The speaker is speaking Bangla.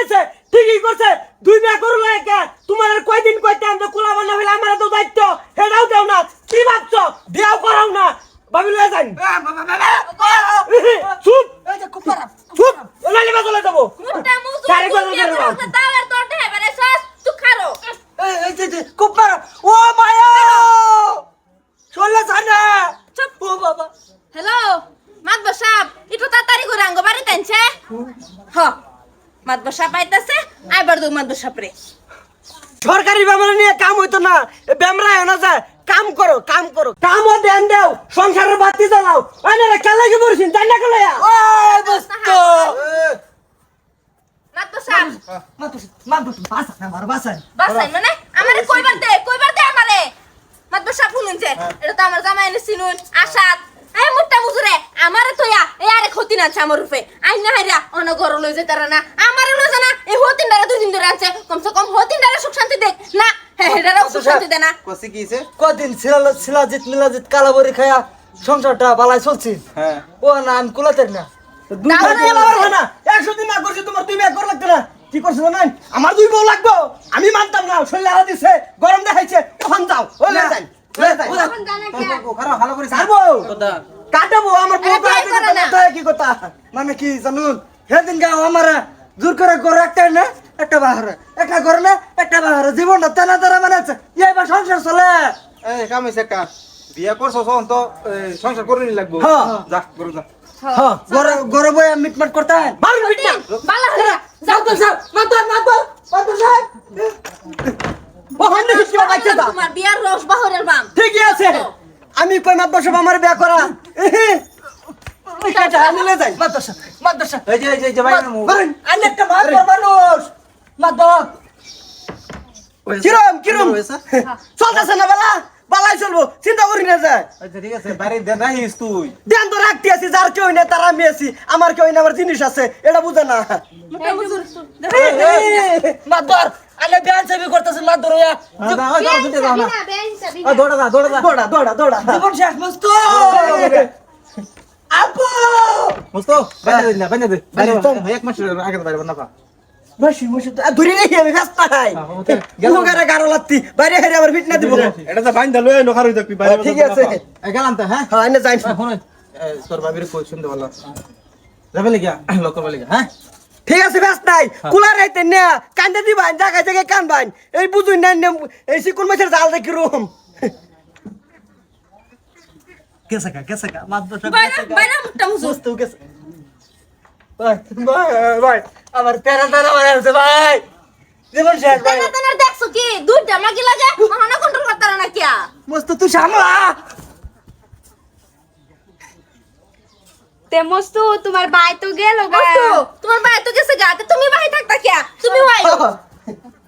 গেছে ঠিকই করছে। দুই বিয়া করল একা তোমার আর কয়দিন কইতে আমি কোলা বানা হইলে আমার তো দায়িত্ব। হেডাও দেও না। কি ভাবছ? বিয়াও করাও না। ভাবি লয়ে যাই। চুপ। চুপ। যাব। মুজু চারি গজল দুনিয়া করে করে দাও। দাওয়ার তোর ঢে মানে সস তু খারো। এই যে যে খুব খারাপ। ও মায়া! চলে জানা চুপ। ও বাবা। হ্যালো বসাব একটু তাড়াতাড়ি করে আঙ্গ বাড়ি তাইছে হ। মাত বসাব আইতাছে আইবার দু মাত বসাব রে সরকারি নিয়ে কাম হইতো না বেমরা না যায় কাম করো কাম করো। কামও দেন দেও সংসারের বাতি জ্বালাও আরে খেলা কি বলছিস তাই না ও দোস্ত বাসা না মার বাসা মানে? আমারে কইবার দে কইবার দে আমারে। শুনুনছে এটা তো আমার জামাই এনে চিনুন আশাত এই মুট্টা মুজুরে আমারে তোয়া আরে আছে আমার রূপে। আই না হাইরা অন ঘর লই যেতে না। লই জানা এই হতিন ডারে দুই দিন ধরে আছে। কমসে কম হতিন ডারে সুখ শান্তি দেখ। না হেডারে সুখ শান্তি দে না। কসি কিছে কদিন মিলাজিত কালাবরি খায়া সংসারটা বালাই চলছি। হ্যাঁ। ও না আমি কুলাতের না। বউ না। একশো দিন না করছি তোমার বিয়ে করা লাগতো না। কি করছ জানেন? আমার দুই বউ লাগবো। আমি মানতাম না শরীর আলা দিছে গরম দেখাইছে। ওখান যাও। যাই আর? খারাপ ভালো করে ছাড়বো বউ তো এই আগে করে না। কথা কি কথা। মানে কি জানুন? সেদিন গাও আমার জোর করে করে একটা না একটা বাহারে। একটা করে না একটা বাহারে। জীবনটা তেনা তেনা মানে আছে এবার সংসার চলে। এই কাম হইছে একটা। বিয়া করছ তখন তো এই, সংসার করে নি লাগবো। হ্যাঁ। যা করো যা। হ্যাঁ। গরে গরে বই মিটমাট করতে হয় মারুন পিটা বালা হইরা যাও তো মাতর মাতর মাতর মাতর সাহেব। ওখান থেকে কি বাচ্চা দা তোমার বিয়ার রস বাহরের বাম। ঠিকই আছে। আমি কই মাত বসব আমার বিয়ে করা? কিরম কিরম না চিন্তা করি না যায় আচ্ছা দেন তুই ধ্যান তো রাখতে আছি যার কেউ নেই তার আমি আছি আমার কেউ নেই আমার জিনিস আছে এটা বুঝে না মাতর আলে বিয়ান সেবি করতেছে যাও না। দৌড়া যা দৌড়া। যা দৌড়া দৌড়া। দৌড়া জীবন শেষ মস্ত আপু! মুস্তো বাইরে না বাইরে দে বাইরে এক মাস আগে বাইরে না পা বসি বসি ধরে রেখে আমি ব্যস্ত নাই হ্যাঁ, ওকে, গারো লাত্তি বাইরে হেরে আমার ফিট না দিব। এটা তো বাইন্দা লয়ে নখার হই দেখবি বাইরে ঠিক আছে। গেলাম তো হ্যাঁ। হ্যাঁ এনে যাই। এখন তোর বাবির কই শুনতে যাবে লাগিয়া? লোক করবে হ্যাঁ। ঠিক আছে ব্যস্ত নাই। কুলার রাইতে না কান্দে দিবান জায়গায় জায়গায় কান বাইন এই বুঝুই না এই সিকুন মাছের জাল দেখি রুম কেসে কা কেসে কা মাতর বাইরা বাইরা মুট্টা মস্ত কেসে ভাই ভাই আমার তেরা তেরা মানে আছে ভাই। জীবন শেষ ভাই। তেনা তেনা দেখছ কি? দুইটা মাগি লাগে মহানা কন্ট্রোল করতে না কিয়া? মস্ত তুই সামলা। তে মস্তু তোমার বাই তো গেল গা। তোমার বাই তো গেছে গাতে তুমি ভাই থাকতা কিয়া? তুমি ভাই।